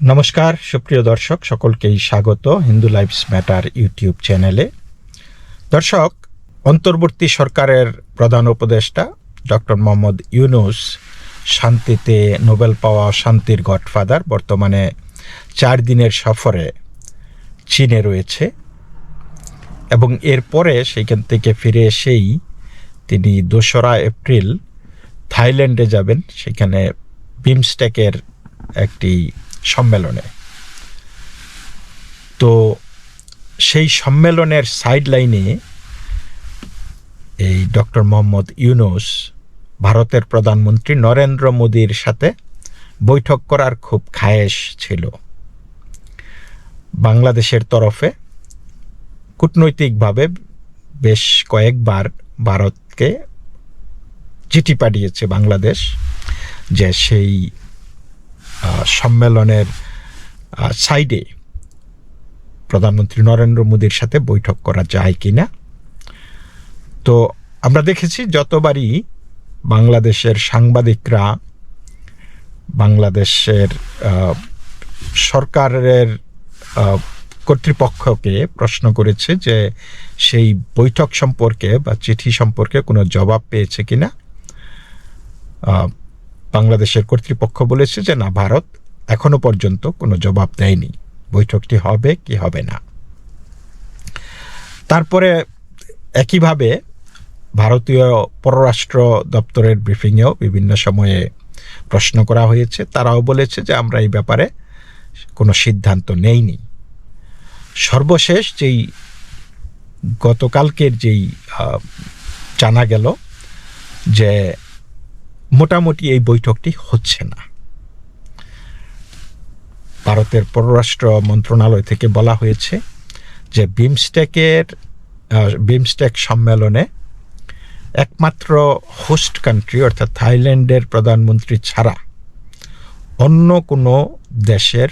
নমস্কার, সুপ্রিয় দর্শক, সকলকেই স্বাগত হিন্দু লাইফস ম্যাটার ইউটিউব চ্যানেলে। দর্শক, অন্তর্বর্তী সরকারের প্রধান উপদেষ্টা ডক্টর মোহাম্মদ ইউনুস শান্তিতে নোবেল পাওয়া শান্তির গডফাদার, বর্তমানে চার দিনের সফরে চীনে রয়েছে এবং এরপরে সেইখান থেকে ফিরে এসেই তিনি দোসরা এপ্রিল থাইল্যান্ডে যাবেন। সেখানে বিমস্টেকের একটি সম্মেলনে। তো সেই সম্মেলনের সাইড লাইনে এই ডক্টর মোহাম্মদ ইউনুস ভারতের প্রধানমন্ত্রী নরেন্দ্র মোদীর সাথে বৈঠক করার খুব খায়েশ ছিল। বাংলাদেশের তরফে কূটনৈতিকভাবে বেশ কয়েকবার ভারতকে চিঠি পাঠিয়েছে বাংলাদেশ যে সেই সম্মেলনের সাইডে প্রধানমন্ত্রী নরেন্দ্র মোদীর সাথে বৈঠক করা যায় কি না তো আমরা দেখেছি যতবারই বাংলাদেশের সাংবাদিকরা বাংলাদেশের সরকারের কর্তৃপক্ষকে প্রশ্ন করেছে যে সেই বৈঠক সম্পর্কে বা চিঠি সম্পর্কে কোনো জবাব পেয়েছে কিনা? বাংলাদেশের কর্তৃপক্ষ বলেছে যে না, ভারত এখনও পর্যন্ত কোনো জবাব দেয়নি। বৈঠকটি হবে কি হবে না? তারপরে একইভাবে ভারতীয় পররাষ্ট্র দপ্তরের ব্রিফিংয়েও বিভিন্ন সময়ে প্রশ্ন করা হয়েছে। তারাও বলেছে যে আমরা এই ব্যাপারে কোনো সিদ্ধান্ত নেইনি। সর্বশেষ যেই গতকালকের যেই জানা গেল যে মোটামুটি এই বৈঠকটি হচ্ছে না। ভারতের পররাষ্ট্র মন্ত্রণালয় থেকে বলা হয়েছে যে বিমস্টেকের বিমস্টেক সম্মেলনে একমাত্র হোস্ট কান্ট্রি অর্থাৎ থাইল্যান্ডের প্রধানমন্ত্রী ছাড়া অন্য কোনো দেশের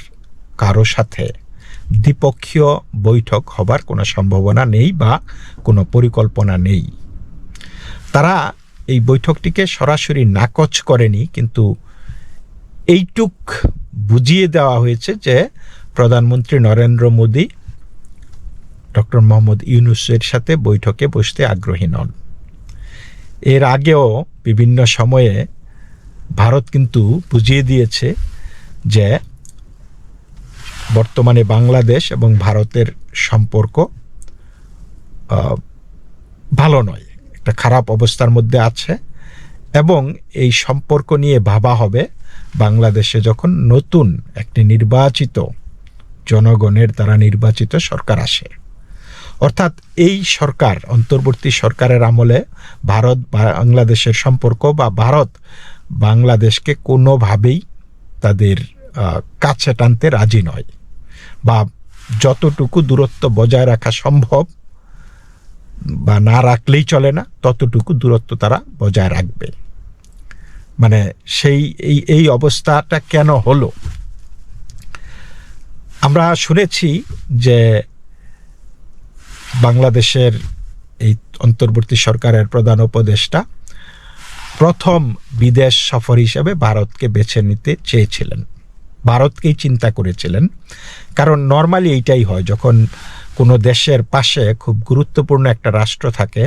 কারও সাথে দ্বিপক্ষীয় বৈঠক হবার কোনো সম্ভাবনা নেই বা কোনো পরিকল্পনা নেই। তারা এই বৈঠকটিকে সরাসরি নাকচ করেনি, কিন্তু এইটুক বুঝিয়ে দেওয়া হয়েছে যে প্রধানমন্ত্রী নরেন্দ্র মোদী, ডক্টর মোহাম্মদ ইউনুসের সাথে বৈঠকে বসতে আগ্রহী নন। এর আগেও বিভিন্ন সময়ে ভারত কিন্তু বুঝিয়ে দিয়েছে যে বর্তমানে বাংলাদেশ এবং ভারতের সম্পর্ক ভালো নয়। একটা খারাপ অবস্থার মধ্যে আছে এবং এই সম্পর্ক নিয়ে ভাবা হবে বাংলাদেশে যখন নতুন একটি নির্বাচিত জনগণের দ্বারা নির্বাচিত সরকার আসে। অর্থাৎ এই সরকার, অন্তর্বর্তী সরকারের আমলে ভারত বাংলাদেশের সম্পর্ক বা ভারত বাংলাদেশকে কোনোভাবেই তাদের কাছে টানতে রাজি নয় বা যতটুকু দূরত্ব বজায় রাখা সম্ভব বা না রাখলেই চলে না, ততটুকু দূরত্ব তারা বজায় রাখবে। মানে সেই, এই এই অবস্থাটা কেন হলো? আমরা শুনেছি যে বাংলাদেশের এই অন্তর্বর্তী সরকারের প্রধান উপদেষ্টা প্রথম বিদেশ সফর হিসেবে ভারতকে বেছে নিতে চেয়েছিলেন। ভারতকেই চিন্তা করেছিলেন। কারণ নর্মালি এইটাই হয়, যখন কোনো দেশের পাশে খুব গুরুত্বপূর্ণ একটা রাষ্ট্র থাকে,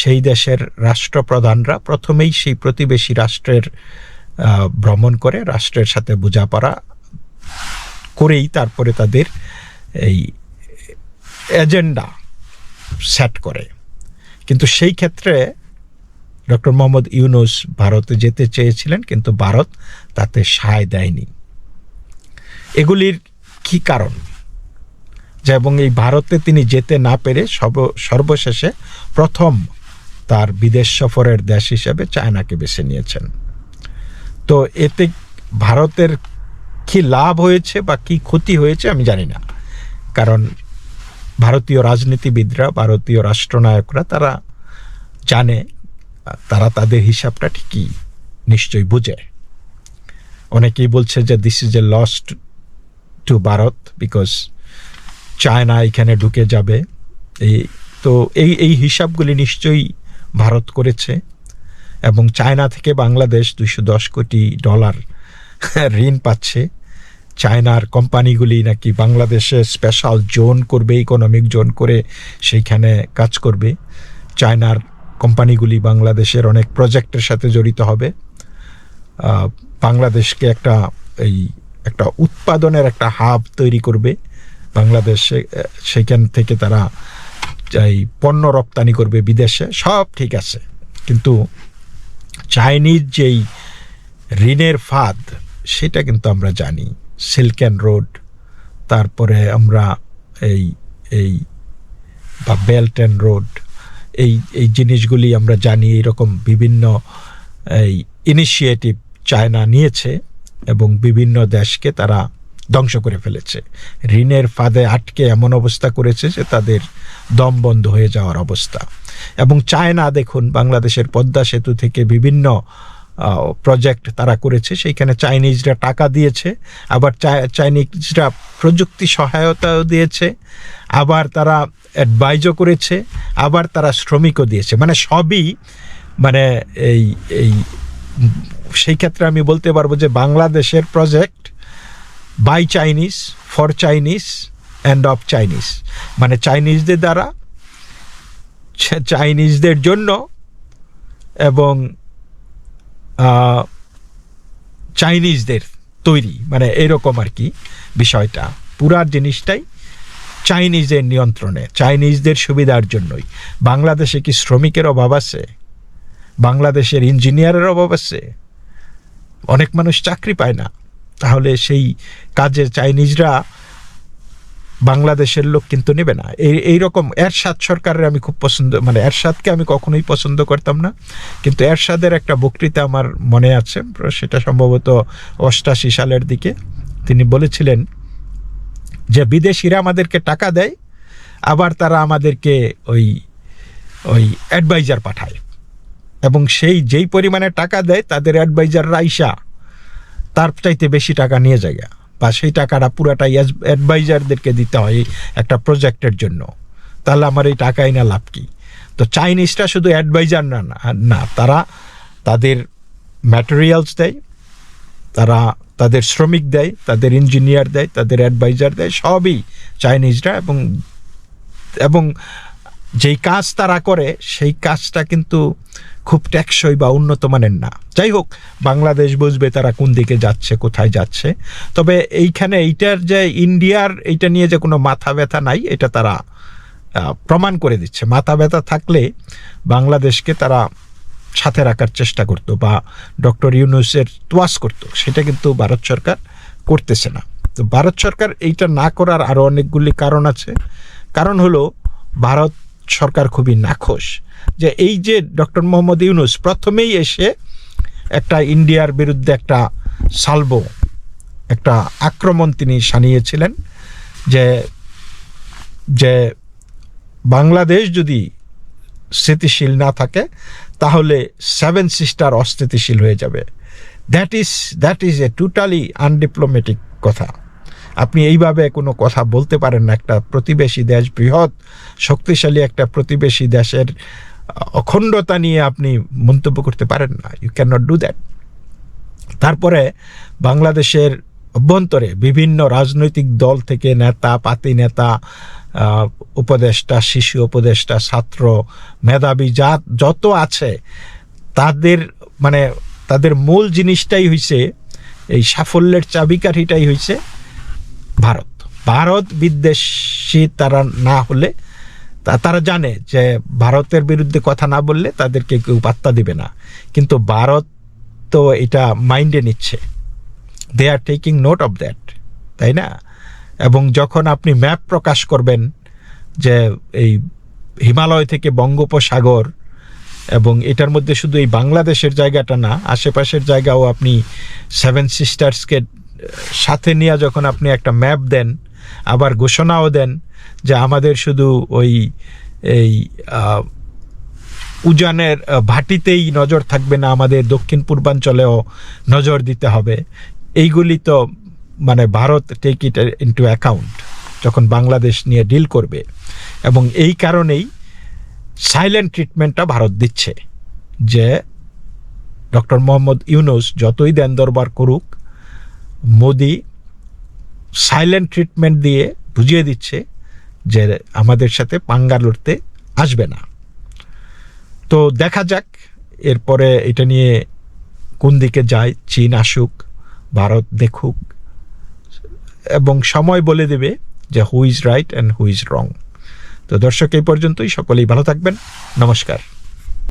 সেই দেশের রাষ্ট্রপ্রধানরা প্রথমেই সেই প্রতিবেশী রাষ্ট্রের ভ্রমণ করে রাষ্ট্রের সাথে বোঝাপড়া করেই তারপরে তাদের এই এজেন্ডা সেট করে। কিন্তু সেই ক্ষেত্রে ডক্টর মোহাম্মদ ইউনুস ভারতে যেতে চেয়েছিলেন, কিন্তু ভারত তাতে সায় দেয়নি। এগুলির কি কারণ? এবং এই ভারতে তিনি যেতে না পেরে সর্ব, সর্বশেষে প্রথম তার বিদেশ সফরের দেশ হিসেবে চায়নাকে বেছে নিয়েছেন। তো এতে ভারতের কি লাভ হয়েছে বা কি ক্ষতি হয়েছে আমি জানি না। কারণ ভারতীয় রাজনীতিবিদরা, ভারতীয় রাষ্ট্রনায়করা তারা জানে, তারা তাদের হিসাবটা ঠিকই নিশ্চয়ই বুঝে। অনেকেই বলছে যে this is a lost to Bharat because China এখানে ঢুকে যাবে। এই তো এই এই হিসাবগুলি নিশ্চয়ই ভারত করেছে এবং চায়না থেকে বাংলাদেশ দুইশো দশ কোটি ডলার ঋণ পাচ্ছে। চায়নার কোম্পানিগুলি নাকি বাংলাদেশে স্পেশাল জোন করবে ইকোনমিক জোন করে সেইখানে কাজ করবে। চায়নার কোম্পানিগুলি বাংলাদেশের অনেক প্রজেক্টের সাথে জড়িত হবে। বাংলাদেশকে একটা, এই একটা উৎপাদনের একটা হাব তৈরি করবে। বাংলাদেশে সেখান থেকে তারা এই পণ্য রপ্তানি করবে বিদেশে, সব ঠিক আছে। কিন্তু চাইনিজ যেই ঋণের ফাঁদ, সেটা কিন্তু আমরা জানি। সিল্ক অ্যান্ড রোড তারপরে আমরা এই এই বা বেল্ট অ্যান্ড রোড এই এই জিনিসগুলি আমরা জানি, এরকম বিভিন্ন এই ইনিশিয়েটিভ চায়না নিয়েছে এবং বিভিন্ন দেশকে তারা ধ্বংস করে ফেলেছে। ঋণের ফাঁদে আটকে এমন অবস্থা করেছে যে তাদের দম বন্ধ হয়ে যাওয়ার অবস্থা। এবং চায়না, দেখুন, বাংলাদেশের পদ্মা সেতু থেকে বিভিন্ন প্রজেক্ট তারা করেছে। সেইখানে চাইনিজরা টাকা দিয়েছে, আবার চাই- চাইনিজরা প্রযুক্তি সহায়তাও দিয়েছে, আবার তারা অ্যাডভাইজও করেছে, আবার তারা শ্রমিকও দিয়েছে। মানে সবই মানে এই এই সেই ক্ষেত্রে আমি বলতে পারব যে বাংলাদেশের project by Chinese for Chinese and of Chinese মানে চাইনিজদের দ্বারা চাইনিজদের জন্য এবং চাইনিজদের তৈরি মানে এরকম আর কি বিষয়টা। পুরা জিনিসটাই চাইনিজের নিয়ন্ত্রণে চাইনিজদের সুবিধার জন্যই। বাংলাদেশে কি শ্রমিকের অভাব আছে? বাংলাদেশের ইঞ্জিনিয়ারের অভাব আছে? অনেক মানুষ চাকরি পায় না। তাহলে সেই কাজে চাইনিজরা বাংলাদেশের লোক কিন্তু নেবে না। এই এইরকম এরশাদ সরকারের আমি খুব পছন্দ মানে এরশাদকে আমি কখনোই পছন্দ করতাম না। কিন্তু এরশাদের একটা বক্তৃতা আমার মনে আছে, সেটা সম্ভবত অষ্টাশি সালের দিকে। তিনি বলেছিলেন যে, বিদেশিরা আমাদেরকে টাকা দেয়, আবার তারা আমাদেরকে ওই ওই অ্যাডভাইজার পাঠায়। এবং সেই যেই পরিমাণে টাকা দেয়, তাদের অ্যাডভাইজার রাইসা। তার চাইতে বেশি টাকা নিয়ে যায়। বা সেই টাকাটা পুরাটাই অ্যাডভাইজারদেরকে দিতে হয় একটা প্রজেক্টের জন্য। তাহলে আমার এই টাকাই না লাভ কি? তো চাইনিজটা শুধু অ্যাডভাইজার না, না- তারা তাদের ম্যাটেরিয়ালস দেয়, তারা তাদের শ্রমিক দেয়, তাদের ইঞ্জিনিয়ার দেয়, তাদের অ্যাডভাইজার দেয়, সবই চাইনিজরা এবং এবং যেই কাজ তারা করে, সেই কাজটা কিন্তু খুব টেকসই বা উন্নত মানের না। যাই হোক, বাংলাদেশ বুঝবে তারা কোন দিকে যাচ্ছে, কোথায় যাচ্ছে। তবে এইখানে এইটার যে ইন্ডিয়ার, এইটা নিয়ে যে কোনো মাথা ব্যথা নাই, এটা তারা প্রমাণ করে দিচ্ছে। মাথা ব্যথা থাকলে বাংলাদেশকে তারা সাথে রাখার চেষ্টা করতো বা ডক্টর ইউনুসের তোয়াস করতো। সেটা কিন্তু ভারত সরকার করতেছে না। তো ভারত সরকার এইটা না করার আরও অনেকগুলি কারণ আছে। কারণ হলো, ভারত সরকার খুবই নাখোশ। যে এই যে ডক্টর মোহাম্মদ ইউনুস প্রথমেই এসে একটা ইন্ডিয়ার বিরুদ্ধে একটা সালবো, একটা আক্রমণ তিনি সানিয়েছিলেন যে যে বাংলাদেশ যদি স্থিতিশীল না থাকে, তাহলে সেভেন সিস্টার অস্থিতিশীল হয়ে যাবে। That is that is a totally undiplomatic কথা। আপনি এইভাবে কোনো কথা বলতে পারেন না, একটা প্রতিবেশী দেশ বৃহৎ, শক্তিশালী একটা প্রতিবেশী দেশের অখণ্ডতা নিয়ে আপনি মন্তব্য করতে পারেন না। You can not do that তারপরে বাংলাদেশের অভ্যন্তরে বিভিন্ন রাজনৈতিক দল থেকে নেতা, পাতি নেতা উপদেষ্টা, শিশু উপদেষ্টা, ছাত্র, মেধাবী, যা, যত আছে, তাদের মানে তাদের মূল জিনিসটাই হইছে এই সাফল্যের চাবিকাঠিটাই হইছে ভারত। ভারত বিদ্বেষী তারা না হলে তারা জানে যে ভারতের বিরুদ্ধে কথা না বললে তাদেরকে কেউ পাত্তা দেবে না। কিন্তু ভারত তো এটা মাইন্ডে নিচ্ছে। They are taking note of that তাই না? এবং যখন আপনি ম্যাপ প্রকাশ করবেন যে এই হিমালয় থেকে বঙ্গোপসাগর এবং এটার মধ্যে শুধু এই বাংলাদেশের জায়গাটা না, আশেপাশের জায়গাও আপনি সেভেন সিস্টার্সকে সাথে নিয়ে যখন আপনি একটা ম্যাপ দেন, আবার ঘোষণাও দেন যে আমাদের শুধু ওই, এই উজানের ভাটিতেই নজর থাকবে না, আমাদের দক্ষিণ পূর্বাঞ্চলেও নজর দিতে হবে। এইগুলি তো মানে Bharat take it into account যখন বাংলাদেশ নিয়ে ডিল করবে। এবং এই কারণেই সাইলেন্ট ট্রিটমেন্টটা ভারত দিচ্ছে, যে ডক্টর মোহাম্মদ ইউনুস যতই দেন দরবার করুক, মোদি সাইলেন্ট ট্রিটমেন্ট দিয়ে বুঝিয়ে দিচ্ছে যে আমাদের সাথে পাঙ্গা লড়তে আসবে না। তো দেখা যাক, এরপরে এটা নিয়ে কোন দিকে যায়, চীন আসুক, ভারত দেখুক, এবং সময় বলে দেবে যে who is right and who is wrong তো দর্শক, এই পর্যন্তই, সকলেই ভালো থাকবেন। নমস্কার।